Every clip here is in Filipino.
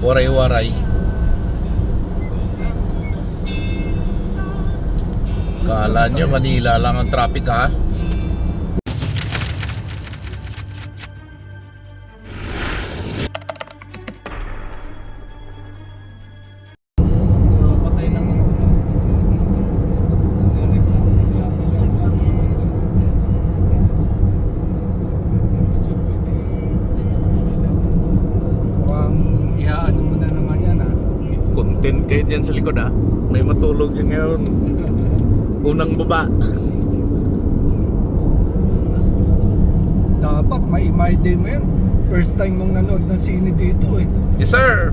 Waray-waray. Kala nyo Manila lang ang traffic ha? 10k dyan sa likod ah. May matulog yun ngayon. Unang baba. Dapat may my day mo yan. First time mong nanood ng sine dito eh. Yes sir.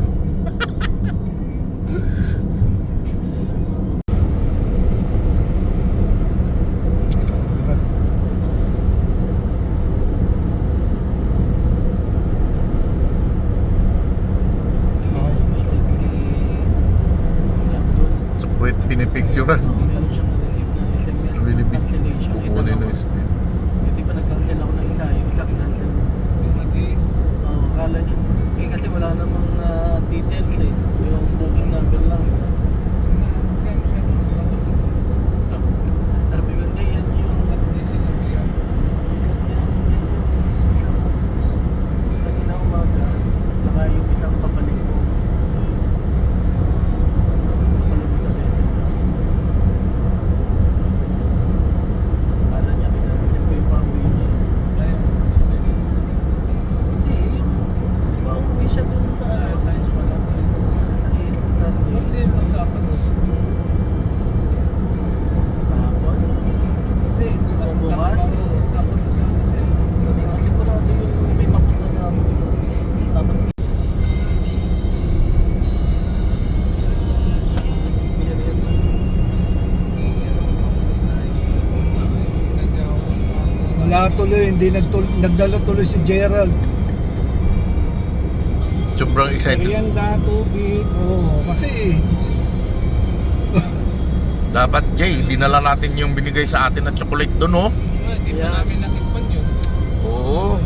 Hindi nagtul nagdala tuloy si Gerald. Sobrang excited. Merienda, tubig. Oo, kasi Dapat Jay, dinala natin yung binigay sa atin na chocolate doon oh. Hindi pa namin natikman yun. Oo.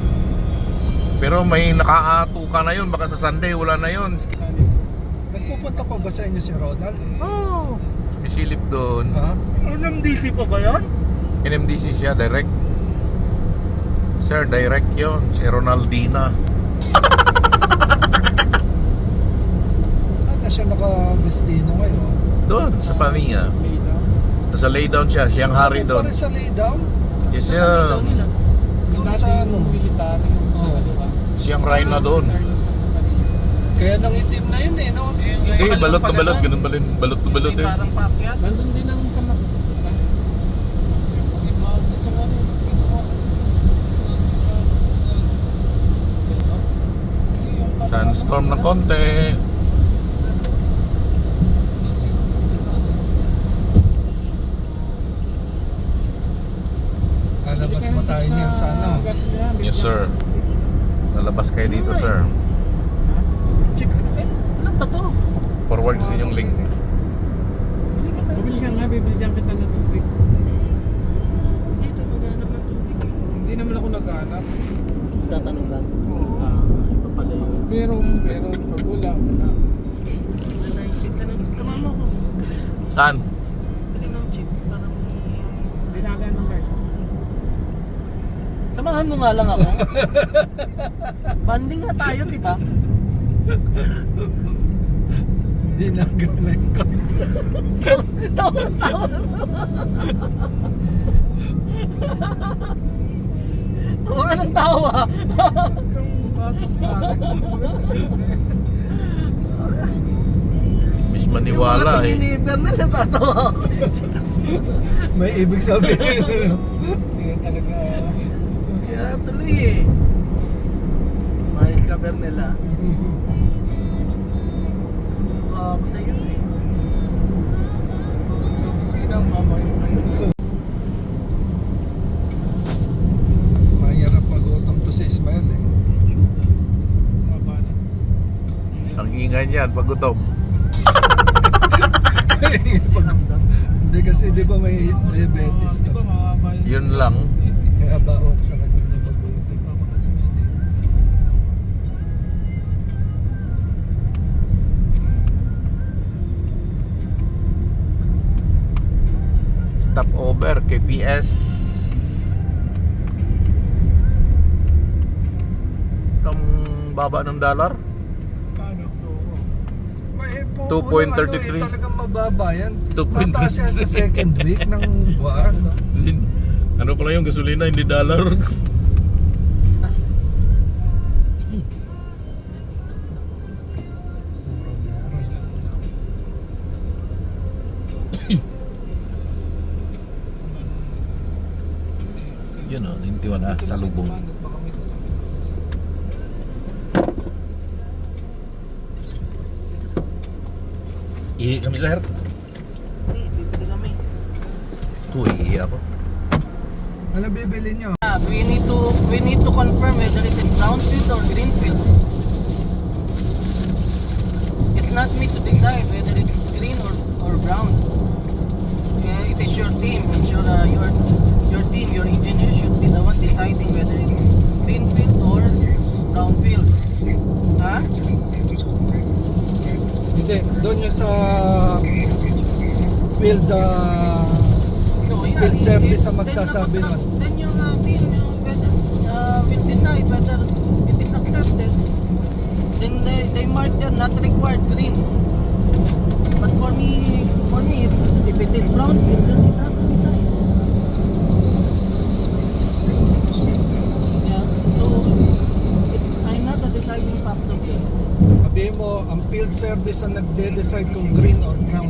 Pero may nakaatuka na yun. Baka sa Sunday wala na yun. Nagpupunta pa ba sa inyo si Ronald? Oo. Bisilip doon. Ha? Unang DC pa ba yan? NMDC siya, direct. Sir, direct yon Si Ronaldina. Saan na siya naka-destino ngayon? Doon, sa Pamia. Nasa laydown siya. Siyang hari Doon pa doon. rin sa laydown? Yes, siya. Doon sa ano? military Oo. Siyang ride na doon. Kaya nang itim na yun eh, no? Hindi, balot na balot. Ganun balot. Balot na balot eh. Parang pakyat. Nandun din ang sa mak. Sunstorm ng konti. Lalabas mo tayo niyan sa ano? Yes, sir. Lalabas kayo dito, sir. Chicks. Eh, alam ba to? Forward sa inyong link. Bibili ka nga, bibigyan kita ng tubig. Dito, naghanap ng tubig. Hindi naman ako naghahanap. Tatanong lang. Ah, ito pala yun. Meron, meron. Pag wala, wala. Yung chips? Sumama ko. Saan? Pili ng chips. Parang... Dinagaan ng card. Samahan mo nga lang ako. Banding nga tayo, di ba? Hindi na ganun ko. Tawa-tawa. Huwag ka ng tawa. Miss maniwala eh. Deliver na natatawa ako. May ibig sabihin. Hindi talaga. Kaya tuloy eh. Mayos ka, Bernela. Mukha ako sa'yo eh. Sino ang mama yung Ganyan yan, pagutom. Hindi kasi di ba may diabetes to? Yun lang. Kaya bawat sa kanya. stopover KPS itong baba ng dollar 2.33. unang Ano, eh, talagang mababa yan. 2.33. Mataas yan sa second week ng buwan. Ano pala yung gasolina, hindi dollar. Yun o, 91 ah, sa lubong. Baka may sasakyan. Ihi kami sir. Hey, bibili kami. Uy, ihi ako. Ano bibili nyo? Ah, we need to we need to confirm whether it is brownfield or greenfield. It's not me to decide whether it's green or, or brown. Yeah, it is your team. It's your uh, your your team, your engineer should be the one deciding whether it's greenfield or brownfield. Ha? Hindi, doon nyo sa field uh, So, yun, Field eh, service eh, ang magsasabi nun. Then yung uh, team yung whether, uh, will decide whether it is accepted. Then they, they mark there not required green. But for me, for me, if, if it is brown, it here. sabihin mo, ang field service ang nagde-decide kung green or brown.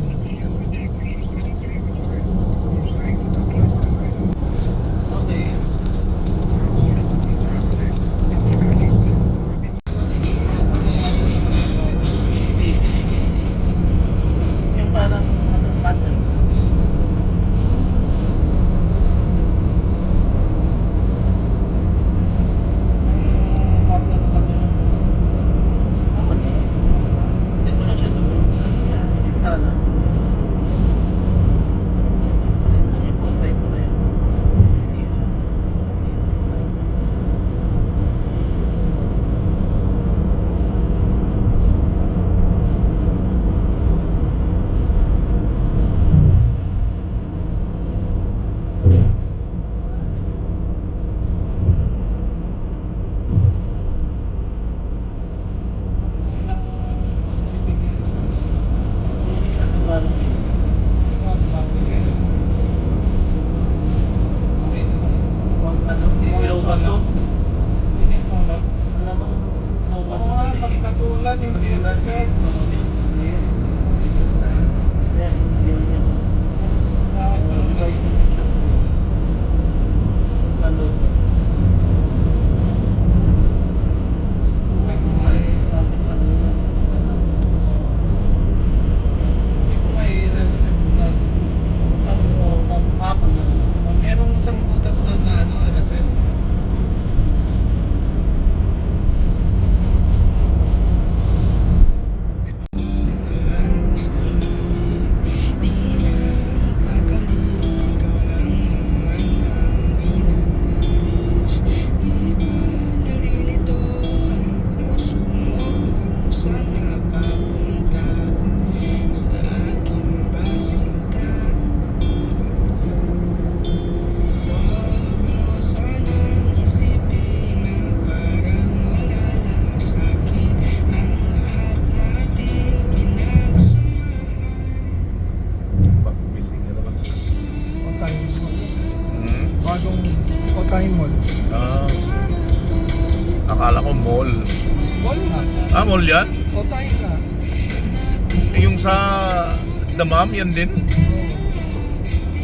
Damam, yan din?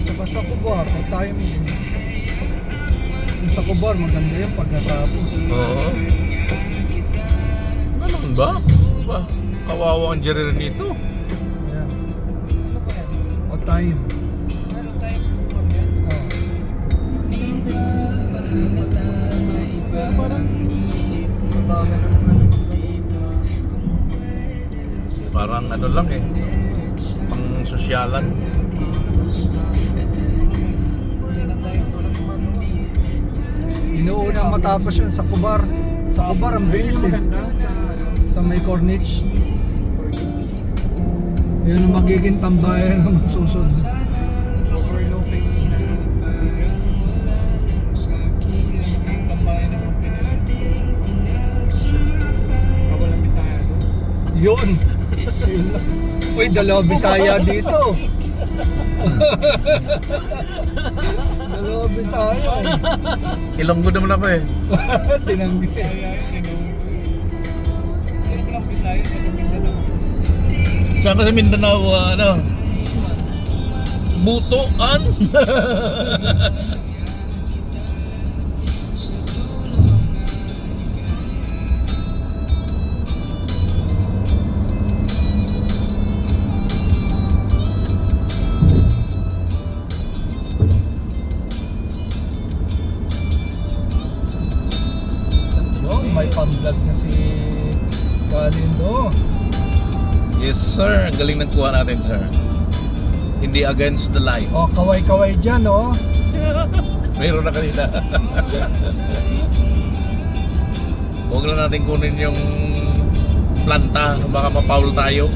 Tsaka sa Kubar, Otay Mall. Yung sa Kubar, maganda yan pagkatapos. Oo. Ganun ba? Ba? Kawawa ang jerer nito. Ayan. Na naman. Parang ano lang eh. Pang sosyalan. Inuunang matapos yun sa Kubar. Sa Kubar, ang bilis eh. Sa may Corniche. Yun ang magiging tambayan ng susunod. Yun. Yun lang. Uy, dalawa Bisaya dito. dalawa Bisaya eh. Ilonggo naman ako eh. Tinanggi. Saan ka sa Mindanao, ano? Butuan? Galindo. yes sir, ang galing ng kuha natin sir. Hindi against the light. Oh, kaway-kaway dyan, oh. Mayroon na kanina. Huwag lang natin kunin yung planta, baka mapaul tayo.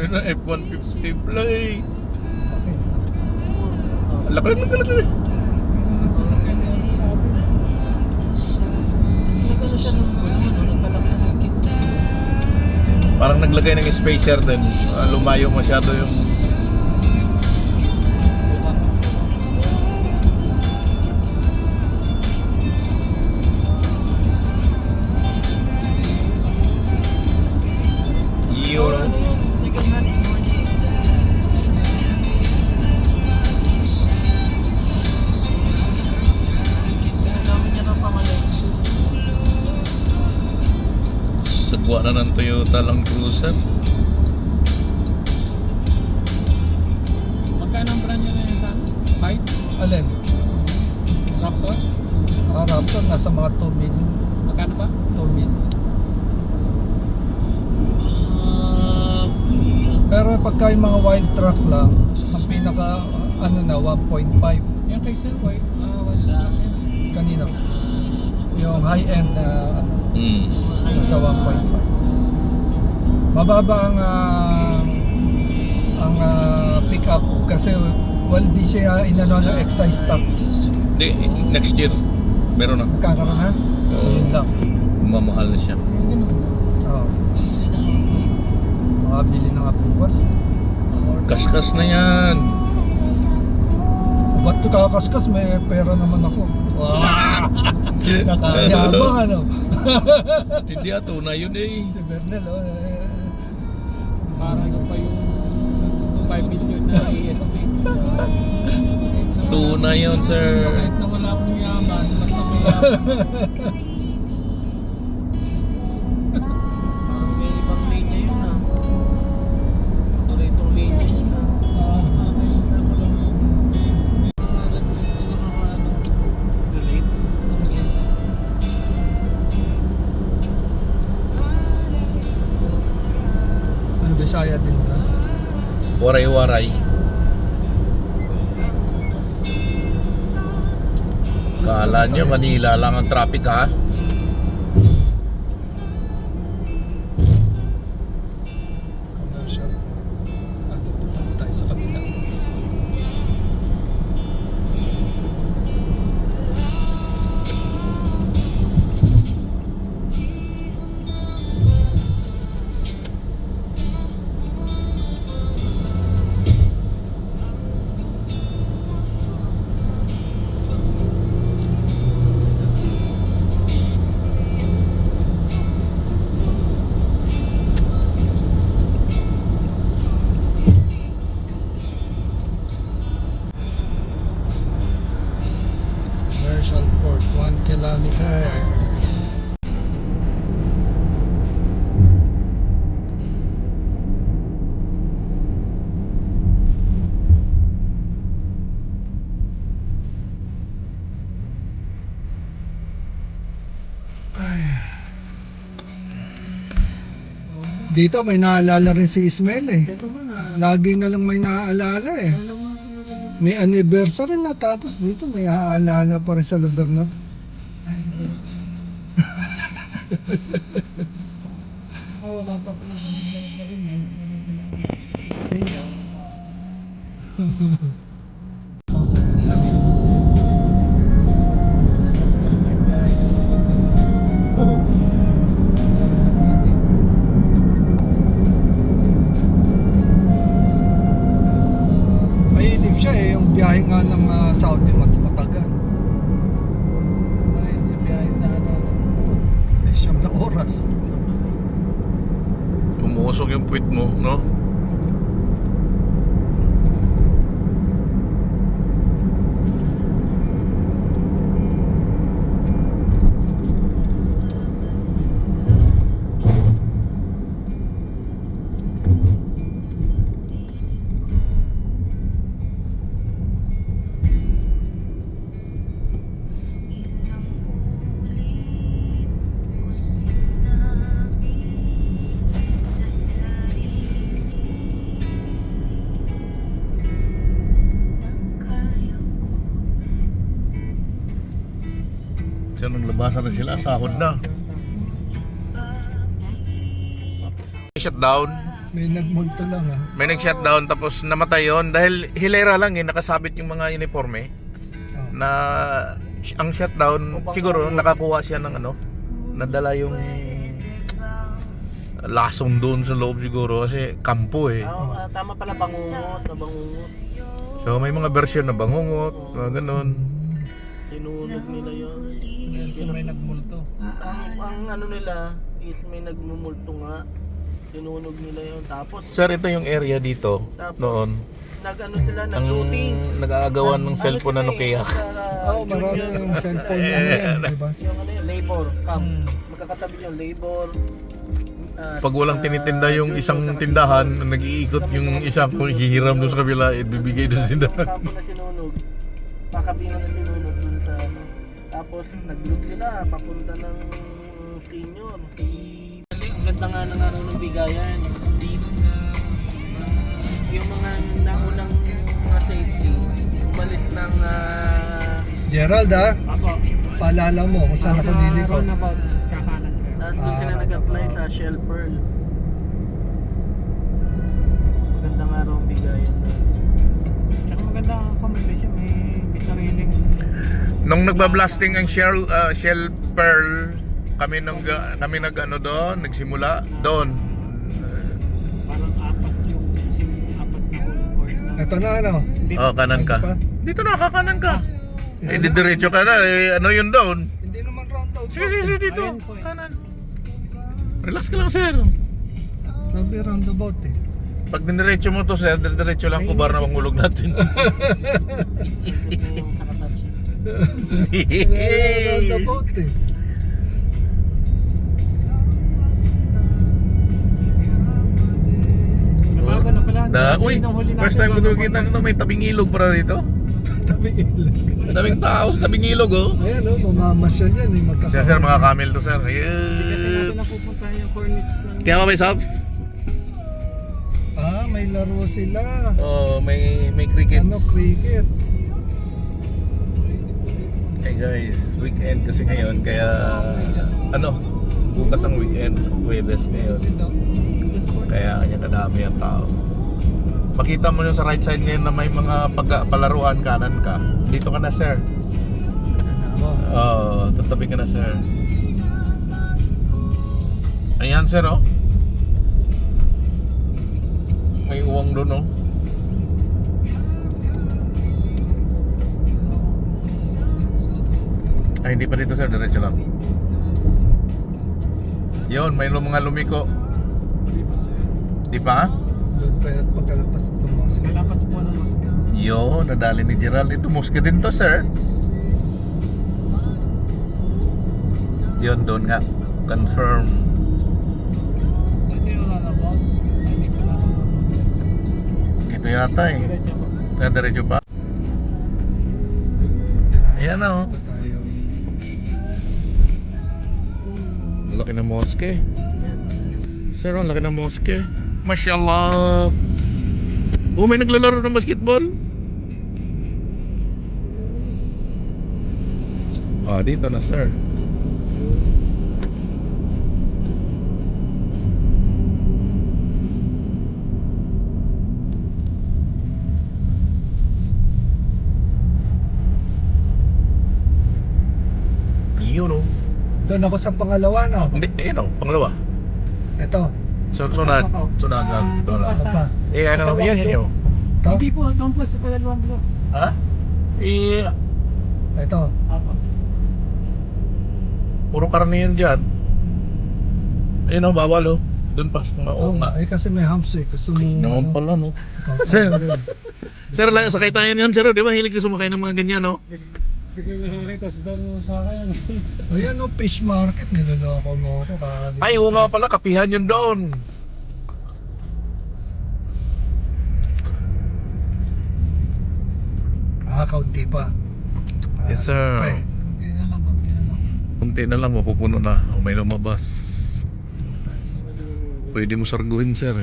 Niya sa atin. Nagkano siya nung ano, nagpalaki na. Parang naglagay ng spacer din. Ah, lumayo masyado yung Sagwa na ng Toyota Land Cruiser. Magkano ang brand nyo na yun sa Height? Alin? Raptor? Ah, Raptor, nasa mga 2 million. Magkano pa? 2 million. Pero pagka yung mga wild truck lang, ang pinaka ano na 1.5 Yung kay Sir White, ah, wala yan. kanina. Yung high end na ano, Hmm. nasa 1.5. Mababa ang ah, ang ah, pick up kasi well di siya inano ng excise tax. Di, next year. Meron na. Nagkakaroon na? Oo. Yun lang. Mamahal na siya. Oo. Makabili ng apuwas. Kaskas na yan. Ba't kakaskas? May pera naman ako. Wow! Nakayabang ano. Hindi ato na yun eh. si Bernel, oh. eh, Para ano pa yung 5 million na ESP. Tuna yun, sir. Kahit na wala akong yaman, basta may yaman. Bisaya din ba? Waray-waray. Kala nyo Manila lang ang traffic ha? Dito may naalala rin si Ismail eh. Lagi nga lang may naaalala eh. May anniversary na tapos dito may naaalala pa rin sa lugar na. Mainip oras. Umusok yung puwit mo, no? Siya nang labasan na sila, sahod na. ibabalik Shutdown. May nagmulto lang ah. May nag-shutdown tapos namatay yon dahil hilera lang eh, nakasabit yung mga uniforme Oh. na ang shutdown siguro nakakuha siya ng ano nadala yung lasong doon sa loob siguro kasi kampo eh ah, tama pala bangungot na bangungot. so may mga version na bangungot mga ganun Sinunog nila yun. Minsan may nagmulto. Ang, ang ano nila is may nagmumulto nga. Sinunog nila yun. Tapos sir ito yung area dito noon nag-ano sila, ang nag-looting. nag-aagawan ng Ano cellphone na sila eh, Nokia nasa, Oo, marami junior- yung cellphone na yan, di ba? Yung ano yun, labor camp. Hmm. Magkakatabi yung labor. ah, pag walang ah, tinitinda yung junior isang saka tindahan nag-iikot yung isa kung hihiram doon sa kabila ibibigay doon sa Yung tindahan kampo na sinunog. Pakabina na sinunog dun sa ano. Tapos nag-loot sila papunta ng senior. Kasi ang ganda nga ng araw ng bigayan. Yung mga naunang mga safety, umalis ng ah, Gerald ah, Ako. paalala mo kung saan ako liliko. Roundabout. Kakanan ko. tapos doon sila Ah, nag-apply sa Shell Pearl. Nung nagbablasting ang Shell uh, Shell Pearl, kami nung kami nag ano doon, nagsimula doon. Parang apat yung apat na na. Ito na ano. Oh, kanan ka. Ano? Dito na kakanan ka. Eh didiretso ka na, eh ano yun doon? Hindi naman roundabout. Sige, sige, sige dito. Eh. Kanan. Relax ka lang, sir. Sabi roundabout eh. Pag diniretso mo to, sir, diretso lang kubar na mahulog natin. Roundabout eh. Nabago na pala. na, uy, first time ko bago ito kita nito, may tabing ilog para rito. Tabi ilan. Tabing tao sa tabing ilog, oh. Ayan oh, mamamasyal yan eh. Magkaka- Sir, sir, mga camel to, sir. Ayun. Kaya ka may sub? Ah, may laro sila. Oh, may may cricket. Ano, cricket. Guys, weekend kasi ngayon kaya ano, bukas ang weekend, Huwebes ngayon. Kaya kanya kadami ang tao. Pakita mo yung sa right side ngayon na may mga pag palaruan kanan ka. Dito ka na, sir. Oh, tatabi ka na, sir. Ayan, sir, oh. May uwang doon, oh. Ay, hindi pa dito, sir. Diretso lang. Yun, may mga lumiko. Di pa? Doon pa yan pagkalapas ng mosque. Kalapas po ng mosque. Yo, nadali ni Gerald. Ito, mosque din to, sir. Yun, doon nga. Confirm. Ito roundabout. Ito yata eh. Diretso diretso pa. Ayan na, oh. Laki ng mosque. Sir, ang laki ng mosque. Mashallah. Oh, may naglalaro ng basketball. Ah, dito na, sir. Yun oh. Doon ako sa pangalawa, no? Hindi, eh, no, pangalawa. Ito. So, sunod. Sunod na. Sunod Ano pa? Eh, ano yan, yan yun. Ito? Hindi po, doon po sa pangalawang block. Ha? Eh, Ito. Apo. puro karamihan dyan. Ayun oh, bawal oh. Doon pa. Oo nga. Eh kasi may hams eh. Gusto mo... Naman pala no. Sir. Sir, lang, sakay tayo niyan, sir. Di ba hilig ka sumakay ng mga ganyan, no? Hindi ko nakakita sa doon sa akin. Ayan o, fish market. Niloloko mo ako. Ay, oo nga pala, kapihan yun doon. Ah, kaunti pa. Ah, Yes, sir. na lang, hindi na lang. Kunti na lang, mapupuno na. O may lumabas. Pwede mo sarguhin, sir.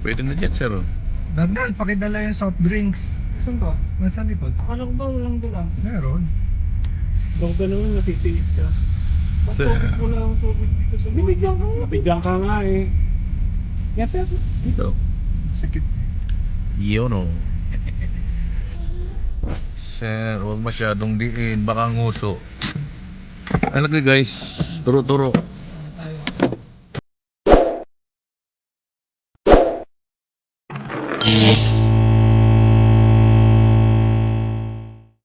Pwede na dyan, sir. Dandal, pakidala yung soft drinks. Saan ba? Nasa likod? Akala ko ba walang dala? Meron. Ka naman natitiis ka. Ba't Sir. tubig mo lang ang tubig dito sa Binigyan ka nga. Binigyan ka nga eh. Yes sir. Dito. Sikit. Yun o. Sir, huwag masyadong diin. Baka nguso. Ano ka guys? Turo-turo.